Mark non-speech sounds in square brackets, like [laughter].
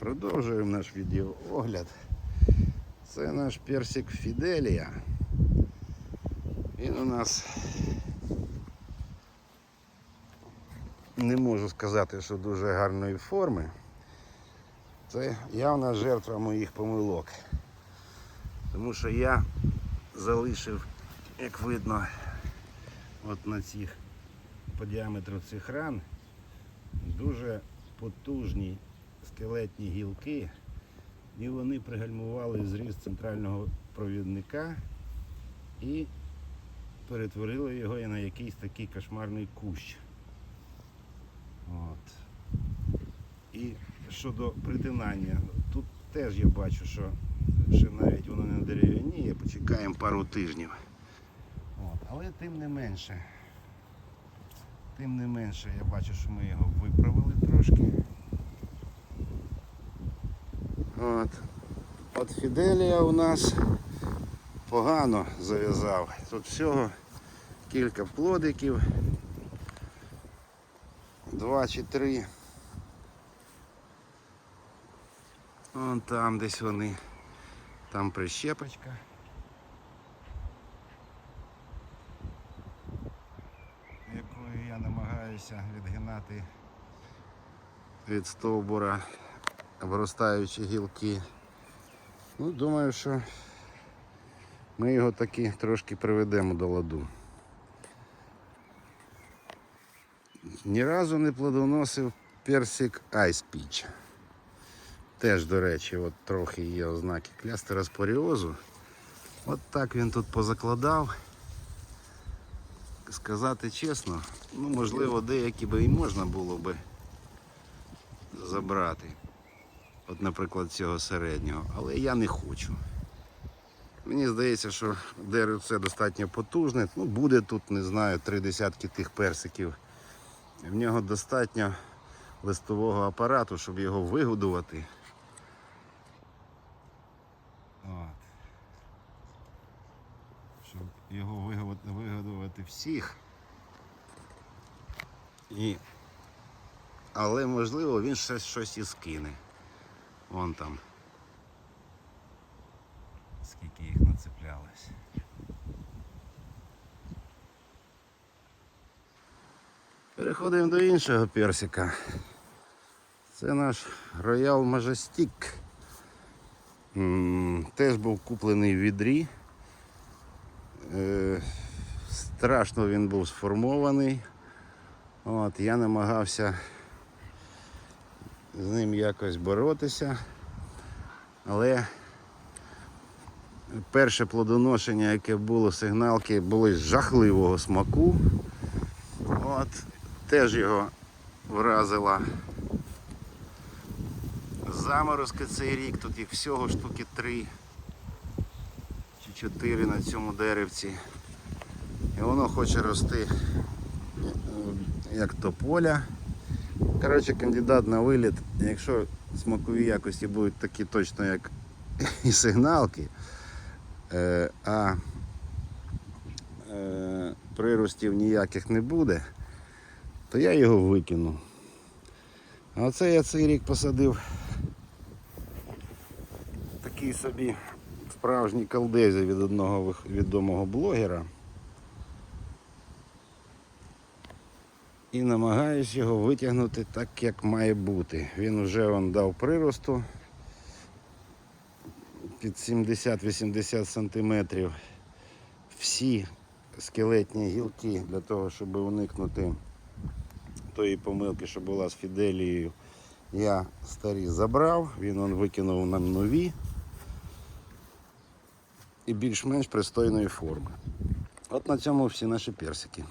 Продовжуємо наш відеоогляд. Це наш персик Фіделія. Він у нас не можу сказати, що дуже гарної форми. Це явна жертва моїх помилок. Тому що я залишив, як видно, от на цих по діаметру цих ран дуже потужні скелетні гілки, і вони пригальмували зріст центрального провідника і перетворили його на якийсь такий кошмарний кущ. От. І щодо притинання, тут теж я бачу, що ще навіть воно не дерев'яніє, почекаємо пару тижнів. От. Але тим не менше, тим не менше, я бачу, що ми його виправили трошки. От. От Фіделія у нас погано зав'язав. Тут всього кілька плодиків. Два чи три. Вон там десь вони. Там прищепочка. Якою я намагаюся відгинати від стовбура обростаючі гілки. Ну, думаю, що ми його таки трошки приведемо до ладу. Ні разу не плодоносив персик Ice Peach. Теж, до речі, от трохи є ознаки клястероспоріозу. От так він тут позакладав. Сказати чесно, ну можливо, деякі би і можна було би забрати. От, наприклад, цього середнього, але я не хочу. Мені здається, що деревце достатньо потужне. Ну, буде тут, не знаю, три десятки тих персиків. В нього достатньо листового апарату, щоб його вигодувати. От. Щоб його вигодувати всіх. І... Але можливо він ще щось і скине. Вон там. Скільки їх нацеплялось. Переходимо до іншого персика. Це наш Royal Majestic. Теж був куплений в відрі. Е, страшно він був сформований. От, я намагався з ним якось боротися. Але перше плодоношення, яке було сигналки, було з жахливого смаку. От, теж його вразила заморозки цей рік, тут їх всього штуки три чи чотири на цьому деревці. І воно хоче рости як тополя. Коротше, кандидат на виліт, якщо смакові якості будуть такі точно, як [laughs] і сигналки, е, а е, приростів ніяких не буде, то я його викину. А оце я цей рік посадив такий собі справжній колдезі від одного відомого блогера. І намагаюсь його витягнути так, як має бути. Він вже он дав приросту під 70-80 сантиметрів. Всі скелетні гілки для того, щоб уникнути тої помилки, що була з Фіделією, я старі забрав, він он викинув нам нові і більш-менш пристойної форми. От на цьому всі наші персики.